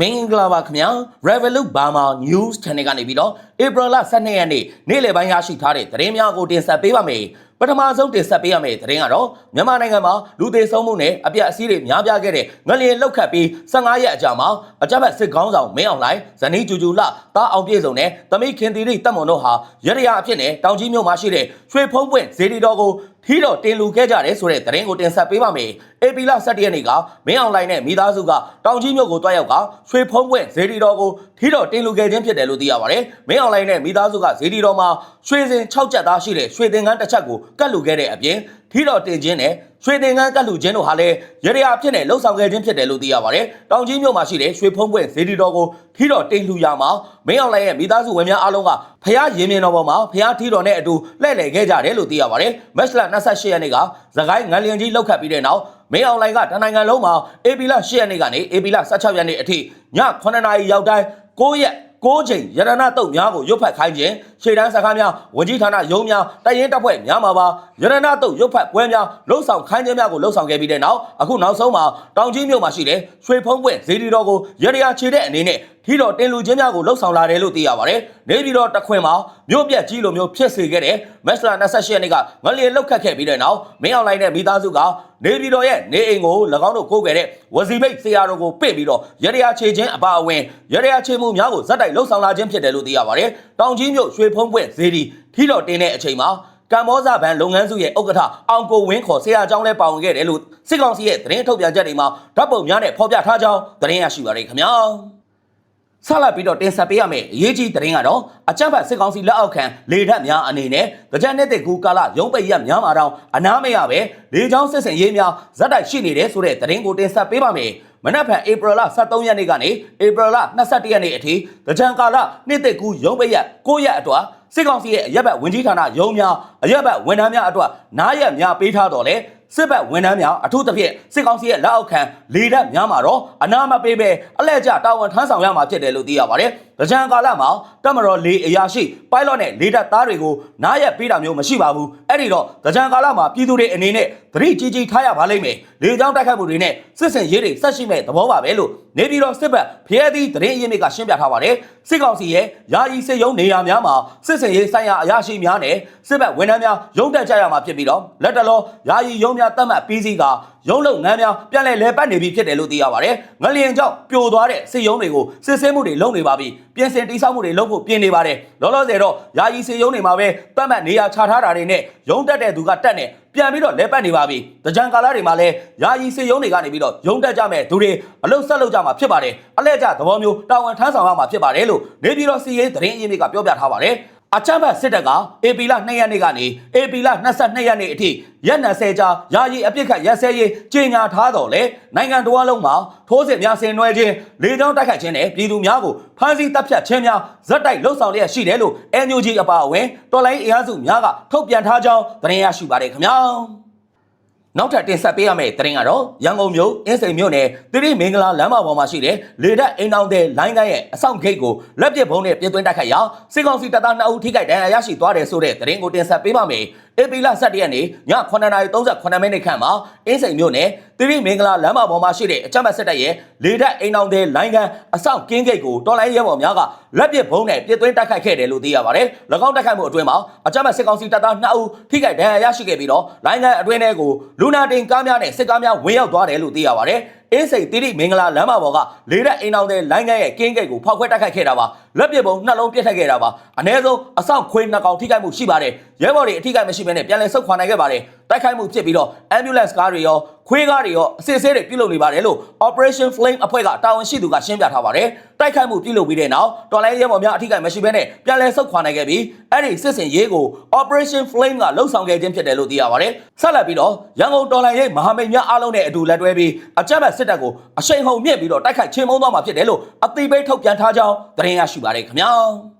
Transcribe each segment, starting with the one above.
မင်္ဂလာပါခင်ဗျာ Revolut Burma News Channel ကနေပြီးတော့ April 12ရက်နေ့နေ့လယ်ပိုင်းရရှိထားတဲ့သတင်းများကိုတင်ဆက်ပေးပါမယ် ပထမဆုံးတင်ဆက်ပေးရမယ့်သတင်းကတော့မြန်မာနိုင်ငံမှာလူသေးဆုံးမှုနဲ့အပြတ်အစည်းတွေများပြားခဲ့တဲ့ငလျင်လောက်ခတ်ပြီး15ရက်အကြာမှာအကြမ်းဖက်စစ်ကောင်းဆောင်မင်းအောင်လှိုင်ဇနီးကျူကျူလတားအောင်ပြေဆုံးနဲ့တမိခင်တီရိတပ်မွန်တို့ဟာရရအဖြစ်နဲ့တောင်ကြီးမြို့မှာရှိတဲ့ရွှေဖုံးပွင့်ဇေဒီတော်ကိုထီတော်တင်လူခဲ့ကြတယ်ဆိုတဲ့သတင်းကိုတင်ဆက်ပေးပါမယ်။ AP လ17ရက်နေ့ကမင်းအောင်လှိုင်နဲ့မိသားစုကတောင်ကြီးမြို့ကိုတွားရောက်ကရွှေဖုံးပွင့်ဇေဒီတော်ကို ထီတော်တင်လူခဲ့ခြင်းဖြစ်တယ်လို့သိရပါတယ်။မင်းအောင်လှိုင်နဲ့မိသားစုကဇေဒီတော်မှာရွှေစင်6ချက်သားရှိတဲ့ရွှေသင်္ကန်းတစ်ချက်ကိုကတ်လူခဲ့တဲ့အပြင်ထီတော်တင်ခြင်းနဲ့ရွှေသင်္ကန်းကတ်လူခြင်းတို့ဟာလည်းရရအဖြစ်နဲ့လှုပ်ဆောင်ခဲ့ခြင်းဖြစ်တယ်လို့သိရပါတယ်။တောင်ကြီးမြို့မှာရှိတဲ့ရွှေဖုံးပွင့်ဇေဒီတော်ကိုထီတော်တင်လူရမှာမင်းအောင်လှိုင်ရဲ့မိသားစုဝင်များအားလုံးကဖះရင်မြင်တော်ပေါ်မှာဖះထီတော်နဲ့အတူလှည့်လည်ခဲ့ကြတယ်လို့သိရပါတယ်။မက်စလာ28ရက်နေ့ကသခိုင်းငလျင်ကြီးလောက်ခတ်ပြီးတဲ့နောက်မင်းအောင်လှိုင်ကတနိုင်ငံလုံးမှာ AP လ10ရက်နေ့ကနေ AP လ16ရက်နေ့အထိည9နာရီရောက်တိုင်း 9ရက်9ချိန်ရတနာတုတ်များကိုရုပ်ဖတ်ခိုင်းခြင်းရှေ့တန်းစကားများဝန်ကြီးဌာနရုံးများတရင်တပ်ဖွဲ့များမှာပါရတနာတုတ်ရုပ်ဖတ်ပွဲများလှုပ်ဆောင်ခိုင်းခြင်းများကိုလှုပ်ဆောင်ခဲ့ပြီးတဲ့နောက်အခုနောက်ဆုံးမှာတောင်ကြီးမြို့မှာရှိတဲ့ရွှေဖုံးပွင့်ဇေဒီတော်ကိုရရချေတဲ့အနေနဲ့ထီတော်တင်လူချင်းများကိုလှုပ်ဆောင်လာတယ်လို့သိရပါတယ်နေပြည်တော်တခွင်မှာမြို့ပြက်ကြီးလိုမျိုးဖြစ်စေခဲ့တဲ့မက်စလာ28ရက်နေ့ကငလျင်လှုပ်ခတ်ခဲ့ပြီးတဲ့နောက်မင်းအောင်လှိုင်နဲ့မိသားစုကနေပြည်တော်ရဲ့နေအိမ်ကို၎င်းတို့ကိုးခဲ့တဲ့ဝစီမိတ်ဆရာတော်ကိုပင့်ပြီးတော့ရရချေခြင်းအပါအဝင်ရရချေမှုများကိုဇက်တိုက်လှုပ်ဆောင်လာခြင်းဖြစ်တယ်လို့သိရပါတယ်တောင်ကြီးမြို့ရွှေဖုံးပွင့်ဇေဒီထီတော်တင်တဲ့အချိန်မှာကမ္ဘောဇဘန်လုပ်ငန်းစုရဲ့ဥက္ကဋ္ဌအောင်ကိုဝင်းခေါ်ဆရာကျောင်းလဲပါဝင်ခဲ့တယ်လို့စစ်ကောင်စီရဲ့သတင်းထုတ်ပြန်ချက်တွေမှာဓာတ်ပုံများနဲ့ဖော်ပြထားကြောင်းသတင်းရရှိပါရခင်ဗျာ ဆက်လက်ပြီးတော့တင်ဆက်ပေးရမယ့်အရေးကြီးသတင်းကတော့အကြမ်းဖက်စစ်ကောင်စီလက်အောက်ခံလေတပ်များအနေနဲ့ကြံတဲ့တဲ့ကူကာလရုံးပိတ်ရက်များမှာတော့အနားမရပဲလေချောင်းစစ်စင်ရေးများဇက်တိုက်ရှိနေတယ်ဆိုတဲ့သတင်းကိုတင်ဆက်ပေးပါမယ်မနက်ဖြန်ဧပြီလ23ရက်နေ့ကနေဧပြီလ22ရက်နေ့အထိကြံကာလနှစ်သက်ကူရုံးပိတ်ရက်9ရက်အတွက်စစ်ကောင်စီရဲ့အရက်ဘက်ဝင်ကြီးဌာနရုံးများအရက်ဘက်ဝန်ထမ်းများအတွက်နားရက်များပေးထားတော့လေ စစ်ဘက်ဝန်ထမ်းများအထူးသဖြင့်စစ်ကောင်စီရဲ့လက်အောက်ခံလေတပ်များမှာတော့အနာမပေးပဲအလဲကျတာဝန်ထမ်းဆောင်ရမှာဖြစ်တယ်လို့သိရပါတယ်။ ကြံကာလမှာတမတော်လေအရာရှိပိုင်လော့နဲ့လေတပ်သားတွေကိုနားရက်ပေးတာမျိုးမရှိပါဘူး။အဲ့ဒီတော့ကြံကာလမှာပြည်သူတွေအနေနဲ့သတိကြီးကြီးထားရပါလိမ့်မယ်။လေကြောင်းတိုက်ခိုက်မှုတွေနဲ့စစ်စင်ရေးတွေဆက်ရှိမဲ့သဘောပါပဲလို့နေပြည်တော်စစ်ဘက်ဖျဲသီးသတင်းအရင်းမြစ်ကရှင်းပြထားပါတယ်။စစ်ကောင်စီရဲ့ယာယီစစ်ရုံးနေရာများမှာစစ်စင်ရေးဆိုင်ရာအရာရှိများနဲ့စစ်ဘက်ဝန်ထမ်းများရုံးတက်ကြရမှာဖြစ်ပြီးတော့လက်တလောယာယီရုံးများတတ်မှတ်ပြီးစီးကရုံးလုံငန်းများပြန်လည်လဲပတ်နေပြီဖြစ်တယ်လို့သိရပါတယ်။ငလျင်ကြောင့်ပြိုသွားတဲ့စစ်ရုံးတွေကိုစစ်ဆေးမှုတွေလုပ်နေပါပြီ။ပြင်ဆင်တိစောက်မှုတွေလုပ်ဖို့ပြင်နေပါတယ်။လောလောဆယ်တော့ယာယီစစ်ရုံးတွေမှာပဲတတ်မှတ်နေရာချထားတာတွေနဲ့ရုံးတက်တဲ့သူကတက်နေပြန်ပြီးတော့လဲပတ်နေပါပြီ။တကြံကာလတွေမှာလည်းယာယီစစ်ရုံးတွေကနေပြီးတော့ရုံးတက်ကြမဲ့သူတွေအလုတ်ဆက်လုပ်ကြမှာဖြစ်ပါတယ်။အလဲကျသဘောမျိုးတာဝန်ထမ်းဆောင်ရမှာဖြစ်ပါတယ်လို့နေပြည်တော်စီရေးသတင်းအရင်းမြစ်ကပြောပြထားပါတယ်။ အချမ်းဘတ်စစ်တပ်က AP လ2ရက်နေ့ကနေ AP လ22ရက်နေ့အထိရက်20ကြာယာယီအပြစ်ခတ်ရက်စဲရေးကြေညာထားတော်လဲနိုင်ငံတော်အလုံးမှာထိုးစစ်များဆင်နွှဲခြင်းလေကြောင်းတိုက်ခိုက်ခြင်းနဲ့ပြည်သူများကိုဖမ်းဆီးတပ်ဖြတ်ခြင်းများဇက်တိုက်လှုပ်ဆောင်လျက်ရှိတယ်လို့ NUG အပါအဝင်တော်လိုင်းအင်အားစုများကထုတ်ပြန်ထားကြောင်းသတင်းရရှိပါတယ်ခင်ဗျာ နောက်ထပ်တင်ဆက်ပေးရမယ့်သတင်းကတော့ရန်ကုန်မြို့အင်းစိန်မြို့နယ်သတိမင်္ဂလာလမ်းမပေါ်မှာရှိတဲ့လေတပ်အိမ်အောင်တဲ့လိုင်းကရဲ့အဆောင်ဂိတ်ကိုလက်ပစ်ဘုံနဲ့ပြစ်သွင်းတိုက်ခိုက်ရာစစ်ကောင်စီတပ်သား2ဦးထိခိုက်ဒဏ်ရာရရှိသွားတယ်ဆိုတဲ့သတင်းကိုတင်ဆက်ပေးပါမယ်။ ဧပြီလ17ရက်နေ့ည9:38မိနစ်ခန့်မှာအင်းစိန်မြို့နယ်သတိမင်္ဂလာလမ်းမပေါ်မှာရှိတဲ့အကြမ်းဖက်စစ်တပ်ရဲ့လေတပ်အိမ်အောင်တဲ့လိုင်းကအဆောင်ကင်းဂိတ်ကိုတော်လိုင်းရဲဘော်များကလက်ပစ်ဘုံနဲ့ပြစ်သွင်းတိုက်ခိုက်ခဲ့တယ်လို့သိရပါတယ်။၎င်းတိုက်ခိုက်မှုအတွင်းမှာအကြမ်းဖက်စစ်ကောင်စီတပ်သား2ဦးထိခိုက်ဒဏ်ရာရရှိခဲ့ပြီးတော့လိုင်းကအတွင်းထဲကိုလူနာတင်ကားများနဲ့စစ်ကားများဝင်ရောက်သွားတယ်လို့သိရပါတယ်။အင်းစိန်တိရိမင်္ဂလာလမ်းမပေါ်ကလေတပ်အိမ်အောင်တဲ့လိုင်းကရဲ့ကင်းဂိတ်ကိုဖောက်ခွဲတိုက်ခိုက်ခဲ့တာပါလက်ပစ်ပုံနှလုံးပြစ်ထက်ခဲ့တာပါအ ਨੇ ဆုံးအဆောင်ခွေးနှစ်ကောင်ထိခိုက်မှုရှိပါတယ် ရဲဘော်တွေအထိခိုက်မရှိဘဲနဲ့ပြန်လည်ဆုတ်ခွာနိုင်ခဲ့ပါတယ်တိုက်ခိုက်မှုဖြစ်ပြီးတော့ ambulance ကားတွေရောခွေးကားတွေရောအစစ်အဆေးတွေပြုလုပ်နေပါတယ်လို့ Operation Flame အဖွဲ့ကတာဝန်ရှိသူကရှင်းပြထားပါတယ်တိုက်ခိုက်မှုပြုလုပ်ပြီးတဲ့နောက်တော်လိုင်းရဲဘော်များအထိခိုက်မရှိဘဲနဲ့ပြန်လည်ဆုတ်ခွာနိုင်ခဲ့ပြီးအဲ့ဒီစစ်စင်ရေးကို Operation Flame ကလှုပ်ဆောင်ခဲ့ခြင်းဖြစ်တယ်လို့သိရပါတယ်ဆက်လက်ပြီးတော့ရန်ကုန်တော်လိုင်းရဲမဟာမိတ်များအားလုံးနဲ့အတူလက်တွဲပြီးအကြမ်းဖက်စစ်တပ်ကိုအရှိန်ဟုန်မြင့်ပြီးတော့တိုက်ခိုက်ချေမှုန်းသွားမှာဖြစ်တယ်လို့အသိပေးထုတ်ပြန်ထားကြောင်းသတင်းရရှိပါတယ်ခင်ဗျာ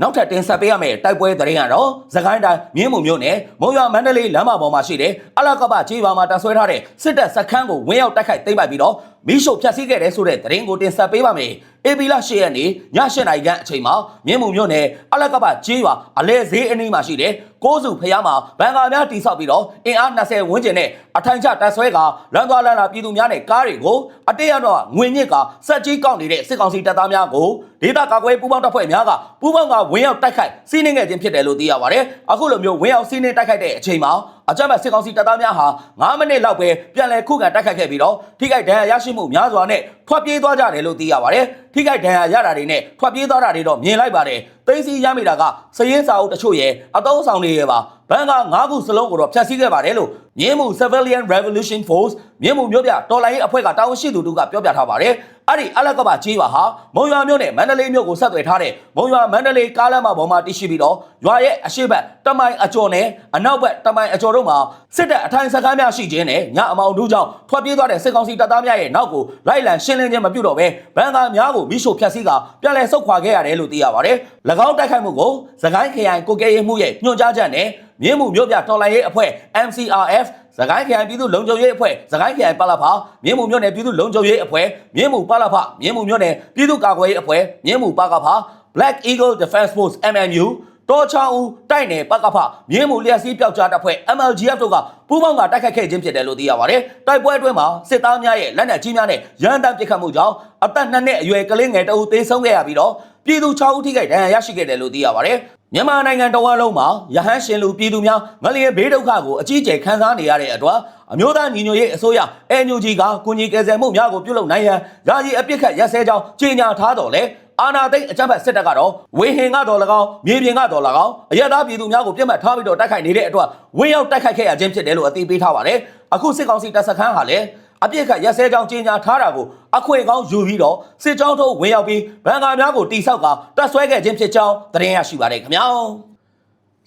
နောက်ထပ်တင်ဆက်ပေးရမယ့်တိုက်ပွဲသတင်းကတော့သခိုင်းတိုင်းမြင်းမုံမြို့နယ်မုံရွာမန္တလေးလမ်းမပေါ်မှာရှိတဲ့အလကပကြီးပါမှာတဆွဲထားတဲ့စစ်တပ်စခန်းကိုဝင်းရောက်တိုက်ခိုက်သိမ်းပိုက်ပြီးတော့မီးရှို့ဖျက်ဆီးခဲ့တဲ့ဆိုတဲ့သတင်းကိုတင်ဆက်ပေးပါမယ် အေပီလာ၈ရက်နေ့ည၈နာရီခန့်အချိန်မှာမြင်းမှုမြို့နယ်အလကပကျေးရွာအလဲဈေးအနီးမှာရှိတဲ့ကိုးစုဖျားမှာဘန်ကာများတိဆောက်ပြီးတော့အင်အား20ဝန်းကျင်နဲ့အထိုင်ချတပ်ဆွဲကလမ်းသွားလမ်းလာပြည်သူများနဲ့ကားတွေကိုအတေးရတော့ငွေညစ်ကစက်ကြီးကောက်နေတဲ့စစ်ကောင်စီတပ်သားများကိုဒေသကာကွယ်ပူးပေါင်းတပ်ဖွဲ့များကပူးပေါင်းကဝင်းရောက်တိုက်ခိုက်စီးနှင်းခဲ့ခြင်းဖြစ်တယ်လို့သိရပါတယ်အခုလိုမျိုးဝင်းရောက်စီးနှင်းတိုက်ခိုက်တဲ့အချိန်မှာအကြမ်းဖက်စစ်ကောင်စီတပ်သားများဟာ9မိနစ်လောက်ပဲပြန်လည်ခုခံတိုက်ခိုက်ခဲ့ပြီးတော့ထိခိုက်ဒဏ်ရာရရှိမှုများစွာနဲ့ ထွက်ပြေးသွားကြတယ်လို့သိရပါတယ်ထိခိုက်ဒဏ်ရာရတာတွေနဲ့ထွက်ပြေးသွားတာတွေတော့မြင်လိုက်ပါတယ်သိသိရမိတာကစည်ရင်စာအုပ်တချို့ရဲ့အတုံးဆောင်တွေရဲ့ပါဘန်က9ခုစလုံးကိုတော့ဖျက်ဆီးခဲ့ပါတယ်လို့မြင်းမှု Civilian Revolution Force မြင်းမှုမျိုးပြတော်လိုင်းရေးအဖွဲ့ကတာဝန်ရှိသူတို့ကပြောပြထားပါတယ်အဲ့ဒီအလကပကြီးပါဟာမုံရွာမြို့နဲ့မန္တလေးမြို့ကိုဆက်သွယ်ထားတဲ့မုံရွာမန္တလေးကားလမ်းမပေါ်မှာတည်ရှိပြီးတော့ရွာရဲ့အရှိတ်ဘက်တမိုင်အကျော်နဲ့အနောက်ဘက်တမိုင်အကျော်တို့မှာစစ်တပ်အထိုင်စခန်းများရှိခြင်းနဲ့ညအမောင်တို့ကြောင့်ထွက်ပြေးသွားတဲ့စစ်ကောင်စီတပ်သားများရဲ့နောက်ကိုလိုက်လံရှင်းလင်းခြင်းမပြုတော့ဘဲဘန်ကာများကိုမိရှို့ဖျက်ဆီးကပြန်လည်ဆုတ်ခွာခဲ့ရတယ်လို့သိရပါတယ်၎င်းတိုက်ခိုက်မှုကိုသခိုင်းခရိုင်ကိုကဲရေးမှုရဲ့ညွှန်ကြားချက်နဲ့မြင်းမှုမြို့ပြတော်လိုင်းရေးအဖွဲ့ MCRF စကိုင်းခရိုင်ပြည်သူ့လုံခြုံရေးအဖွဲ့စကိုင်းခရိုင်ပလဖမြင်းမှုမြို့နယ်ပြည်သူ့လုံခြုံရေးအဖွဲ့မြင်းမှုပလဖမြင်းမှုမြို့နယ်ပြည်သူ့ကာကွယ်ရေးအဖွဲ့မြင်းမှုပကဖ Black Eagle Defense Force MMU တောချောင်းဦးတိုက်နယ်ပကဖမြင်းမှုလျက်စီးပျောက်ကြားတပ်ဖွဲ့ MLGF တို့ကပူးပေါင်းကတိုက်ခတ်ခဲ့ခြင်းဖြစ်တယ်လို့သိရပါတယ်။တိုက်ပွဲအတွင်းမှာစစ်သားများရဲ့လက်နက်ကြီးများနဲ့ရန်တမ်းပစ်ခတ်မှုကြောင့်အသက်နှစ်နှစ်အရွယ်ကလေးငယ်တအုပ်သေဆုံးခဲ့ရပြီးတော့ပြည်သူ6ဦးထိခိုက်ဒဏ်ရာရရှိခဲ့တယ်လို့သိရပါတယ်။မြန်မာနိုင်ငံတော်ဝန်လုံးမှာရဟန်းရှင်လူပြည်သူများငလျင်ဘေးဒုက္ခကိုအကြီးအကျယ်ခံစားနေရတဲ့အတွက်အမျိုးသားညီညွတ်ရေးအစိုးရ NUG ကကုညီကယ်ဆယ်မှုများကိုပြုလုပ်နိုင်ရန်ယာယီအပြစ်ခတ်ရက်စဲကြောင်းကြေညာထားတော်လဲ အာနာသိန်းအကြမ်းဖက်စစ်တပ်ကတော့ဝေဟင်ကတော့၎င်းမြေပြင်ကတော့၎င်းအရသာပြည်သူများကိုပြတ်မှတ်ထားပြီးတော့တိုက်ခိုက်နေတဲ့အတွက်ဝင်းရောက်တိုက်ခိုက်ခဲ့ရခြင်းဖြစ်တယ်လို့အသိပေးထားပါတယ်အခုစစ်ကောင်စီတပ်စခန်းဟာလည်းအပြစ်ခတ်ရက်စဲကြောင်းကြေညာထားတာကိုအခွင့်ကောင်းယူပြီးတော့စစ်ကြောင်းထုတ်ဝင်ရောက်ပြီးဗန်ကာများကိုတိဆောက်ကတပ်ဆွဲခဲ့ခြင်းဖြစ်ကြောင်းသတင်းရရှိပါတယ်ခင်ဗျာ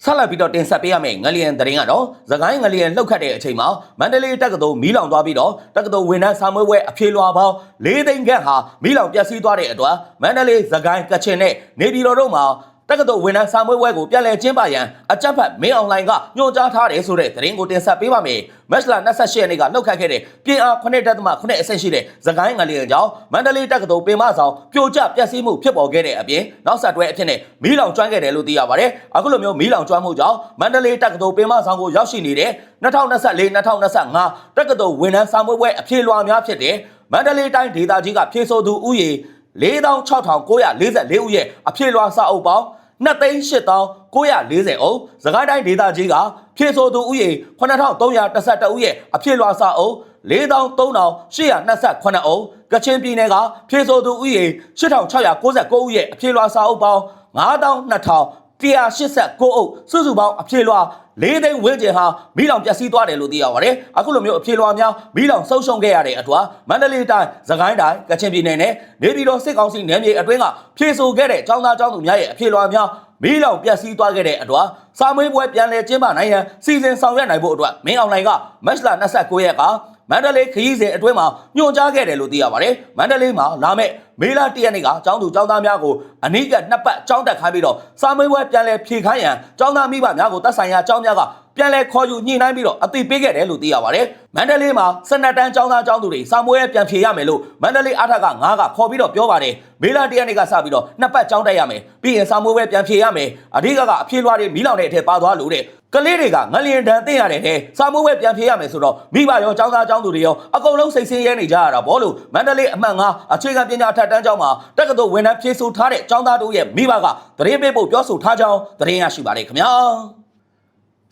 ဆက်လက်ပြီးတော့တင်ဆက်ပေးရမယ့်ငလျင်သတင်းကတော့သခိုင်းငလျင်လှုပ်ခတ်တဲ့အချိန်မှာမန္တလေးတက္ကသိုလ်မီးလောင်သွားပြီးတော့တက္ကသိုလ်ဝန်ထမ်းစာမွေးပွဲအဖြေလွှာပေါင်း၄သိန်းခန့်ဟာမီးလောင်ပျက်စီးသွားတဲ့အတွက်မန္တလေးသခိုင်းကချင်နဲ့နေပြည်တော်တို့မှာ တက္ကသိုလ်ဝန်ထမ်းစာမွေးပွဲကိုပြန်လည်ကျင်းပရန်အကြက်ဖက်မင်းအွန်လိုင်းကညွှန်ကြားထားတယ်ဆိုတဲ့သတင်းကိုတင်ဆက်ပေးပါမယ်။မက်လ28ရက်နေ့ကလှုပ်ခတ်ခဲ့တဲ့ပြင်အား9.8အဆင့်ရှိတဲ့သခိုင်းငလျင်ကြောင့်မန္တလေးတက္ကသိုလ်ပင်မဆောင်ပြိုကျပျက်စီးမှုဖြစ်ပေါ်ခဲ့တဲ့အပြင်နောက်ဆက်တွဲအဖြစ်နဲ့မီးလောင်ကျွမ်းခဲ့တယ်လို့သိရပါတယ်။အခုလိုမျိုးမီးလောင်ကျွမ်းမှုကြောင့်မန္တလေးတက္ကသိုလ်ပင်မဆောင်ကိုရောက်ရှိနေတဲ့2024-2025တက္ကသိုလ်ဝန်ထမ်းစာမွေးပွဲအဖြေလွှာများဖြစ်တဲ့မန္တလေးတိုင်းဒေသကြီးကဖြေဆိုသူဥယေ 46,944ဦးရဲ့အဖြေလွှာစာအုပ်ပေါင်း2,8940အုပ်စကိုင်းတိုင်းဒေသကြီးကဖြည့်ဆိုသူဥယေ9312ဦးရဲ့အဖြစ်လွှာစာအုပ်43,828အုပ်ကချင်ပြည်နယ်ကဖြည့်ဆိုသူဥယေ8699ဦးရဲ့အဖြစ်လွှာစာအုပ်ပေါင်း 92,189အုပ်စုစုပေါင်းအဖြစ်လွှာလေးသိန်းဝန်းကျင်ဟာမီးလောင်ပျက်စီးသွားတယ်လို့သိရပါတယ်။အခုလိုမျိုးအပြေလွှာများမီးလောင်ဆုံးရှုံးခဲ့ရတဲ့အတွက်မန္တလေးတိုင်း၊စကိုင်းတိုင်း၊ကချင်ပြည်နယ်နဲ့နေပြည်တော်စစ်ကောင်စီနယ်မြေအတွင်းကဖြေဆိုခဲ့တဲ့ចောင်းသားចောင်းသူများရဲ့အပြေလွှာများမီးလောင်ပျက်စီးသွားခဲ့တဲ့အတွက်စာမွေးပွဲပြန်လည်ကျင်းပနိုင်ရန်စီစဉ်ဆောင်ရွက်နိုင်ဖို့အတွက်မင်းအောင်လှိုင်ကမတ်လ29ရက်ကမန္တလေးခရီးစဉ်အတွင်းမှာညွှန်ကြားခဲ့တယ်လို့သိရပါတယ်။မန္တလေးမှာလာမယ့်မေလ၁ရက်နေ့ကចောင်းသူចောင်းသားများကိုအနိကနှစ်ပတ်ចောင်းတက်ခိုင်းပြီးတော့စာမွေးပွဲပြန်လည်ဖြေခိုင်းရန်ចောင်းသားမိဘများကိုသက်ဆိုင်ရာចောင်းများကပြန်လည်ခေါ်ယူညှိနှိုင်းပြီးတော့အသိပေးခဲ့တယ်လို့သိရပါတယ်။မန္တလေးမှာစနက်တန်းចောင်းသားចောင်းသူတွေစာမွေးပွဲပြန်ဖြေရမယ်လို့မန္တလေးအားထက်ကငါးကခေါ်ပြီးတော့ပြောပါတယ်။မေလ၁ရက်နေ့ကစပြီးတော့နှစ်ပတ်ចောင်းတက်ရမယ်။ပြီးရင်စာမွေးပွဲပြန်ဖြေရမယ်။အဓိကကအဖြေလွှာတွေမီးလောင်တဲ့အထက်ပါသွားလို့တဲ့ကလေးတွေကငလျင်တန်သိရတယ်တဲ့စာမွေးပွဲပြန်ဖြေရမယ်ဆိုတော့မိဘရောចောင်းသားចောင်းသူတွေရောအကုန်လုံးစိတ်ဆင်းရဲနေကြရတာဗောလို့မန္တလေးအမှတ်၅အခြေခံပညာထက် ်တန်းကျောင်းမှာတက္ကသိုလ်ဝန်ထမ်းဖြေဆိုထားတဲ့ចောင်းသားတို့ရဲ့မိဘကသတင်းပေးဖို့ပြောဆိုထားကြောင်းသတင်းရရှိပါတယ်ခင်ဗျာ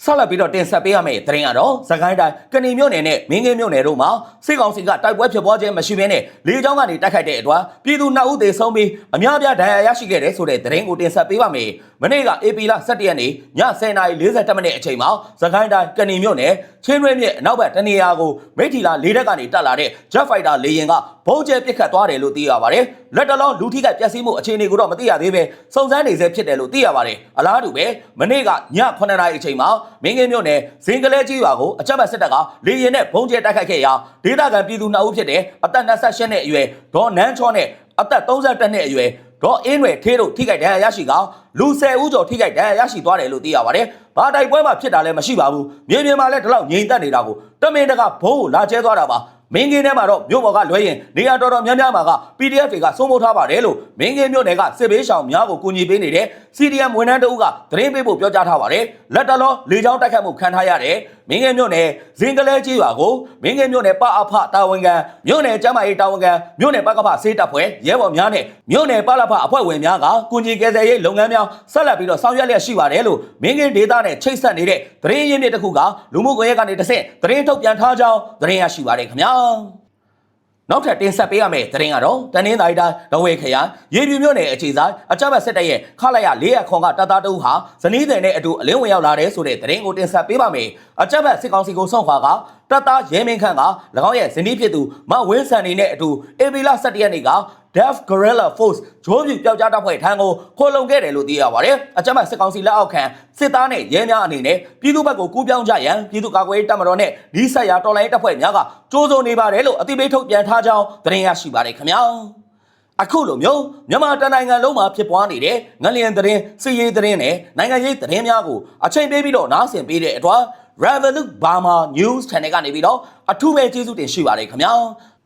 ဆက်လက်ပြီးတော့တင်ဆက်ပေးရမယ့်သတင်းကတော့သခိုင်းတိုင်းကဏီမြို့နယ်နဲ့မင်းငင်းမြို့နယ်တို့မှာစစ်ကောင်စီကတိုက်ပွဲဖြစ်ပွားခြင်းမရှိဘဲနဲ့လေကြောင်းကနေတိုက်ခိုက်တဲ့အတွက်ပြည်သူနှစ်ဦးသေဆုံးပြီးအများပြားဒဏ်ရာရရှိခဲ့တဲ့ဆိုတဲ့သတင်းကိုတင်ဆက်ပေးပါမယ်။မနေ့က AP လ17ရက်နေ့ည10:40မိနစ်အချိန်မှာသခိုင်းတိုင်းကဏီမြို့နယ်ချင်းရွေးမြစ်အနောက်ဘက်တနေရာကိုမိထီလာလေးတက်ကနေတက်လာတဲ့ Jet Fighter လေယာဉ်ကဘုံကျဲပစ်ခတ်သွားတယ်လို့သိရပါတယ်။လက်တလုံးလူထိကပျက်စီးမှုအခြေအနေကိုတော့မသိရသေးပဲစုံစမ်းနေဆဲဖြစ်တယ်လို့သိရပါတယ်။အလားတူပဲမနေ့ကည9:00နာရီအချိန်မှာမင်းငင်းမြို့နယ်ဇင်ကလေးကြီးရွာကိုအကြမ်းဖက်စစ်တပ်ကလေယာဉ်နဲ့ဘုံကျဲတိုက်ခိုက်ခဲ့ရာဒေသခံပြည်သူ2ဦးဖြစ်တဲ့အသက်28နှစ်အရွယ်ဒေါ်နန်းချောနဲ့အသက်32နှစ်အရွယ်တော့အင်းရွယ်ထေးတို့ထိခိုက်ဒဏ်ရာရရှိကလူ10ဦးကျော်ထိခိုက်ဒဏ်ရာရရှိသွားတယ်လို့သိရပါတယ်။ဘာတိုက်ပွဲမှဖြစ်တာလည်းမရှိပါဘူး။မြေပြင်မှာလည်းဒီလောက်ငြိမ်သက်နေတာကိုတမင်တကဘုံကိုလာကျဲသွားတာပါ။ မင်းကင်းထဲမှာတော့မြို့ပေါ်ကလွဲရင်နေရာတော်တော်များများမှာက PDF တွေကစိုးမိုးထားပါတယ်လို့မင်းကင်းမြို့နယ်ကစစ်ဘေးရှောင်များကိုကူညီပေးနေတဲ့ CDM ဝန်ထမ်းတအုပ်ကသတင်းပေးဖို့ပြောကြားထားပါတယ်လက်တလောလေကြောင်းတိုက်ခတ်မှုခံထားရတယ်မင်းကင်းမြို့နယ်ဇင်ကလဲကြီးရွာကိုမင်းကင်းမြို့နယ်ပအဖတာဝန်ခံမြို့နယ်ကျမ်းမာရေးတာဝန်ခံမြို့နယ်ပကဖစေးတပ်ဖွဲ့ရဲဘော်များနဲ့မြို့နယ်ပလဖအဖွဲ့ဝင်များကကူညီကယ်ဆယ်ရေးလုပ်ငန်းများဆက်လက်ပြီးတော့ဆောင်ရွက်လျက်ရှိပါတယ်လို့မင်းကင်းဒေသနဲ့ချိတ်ဆက်နေတဲ့သတင်းရင်းမြစ်တစ်ခုကလူမှုကွန်ရက်ကနေတစ်ဆင့်သတင်းထုတ်ပြန်ထားကြောင်းသတင်းရရှိပါတယ်ခင်ဗျာ နောက်ထပ်တင်ဆက်ပေးရမယ့်သတင်းကတော့တနင်္သာရီတိုင်းဒဝဲခရိုင်ရေပြူမြို့နယ်အခြေဆိုင်အကြမ်းဖက်စစ်တပ်ရဲ့ခလာရ400ခွန်ကတပ်သားတအုပ်ဟာဇနီးတဲ့နဲ့အတူအလင်းဝင်ရောက်လာတဲ့ဆိုတဲ့သတင်းကိုတင်ဆက်ပေးပါမယ်။အကြမ်းဖက်စစ်ကောင်စီကိုဆော့ခွာကတပ်သားရဲမင်းခန့်က၎င်းရဲ့ဇနီးဖြစ်သူမဝင်းဆန်နေနဲ့အတူအေဗီလာ17ရက်နေ့က Deaf Guerrilla Force ဂျိုးပြူပျောက်ကြားတပ်ဖွဲ့ထံကိုခိုလုံခဲ့တယ်လို့သိရပါတယ်။အကြမ်းဖက်စစ်ကောင်စီလက်အောက်ခံစစ်သားနဲ့ရဲများအနေနဲ့ပြည်သူ့ဘက်ကိုကူးပြောင်းကြရန်ပြည်သူ့ကာကွယ်ရေးတပ်မတော်နဲ့ဒီဆက်ရာတော်လိုင်းတပ်ဖွဲ့များကကြိုးစုံနေပါတယ်လို့အသိပေးထုတ်ပြန်ထားကြောင်းသတင်းရရှိပါတယ်ခင်ဗျာ။အခုလိုမျိုးမြန်မာတနိုင်ငံလုံးမှာဖြစ်ပွားနေတဲ့ငလျင်သတင်းစီရေးသတင်းနဲ့နိုင်ငံရေးသတင်းများကိုအချိန်ပေးပြီးတော့နားဆင်ပေးတဲ့အတွက် Revolut Burma News Channel ကနေပြီးတော့အထူးပဲကျေးဇူးတင်ရှိပါတယ်ခင်ဗျာ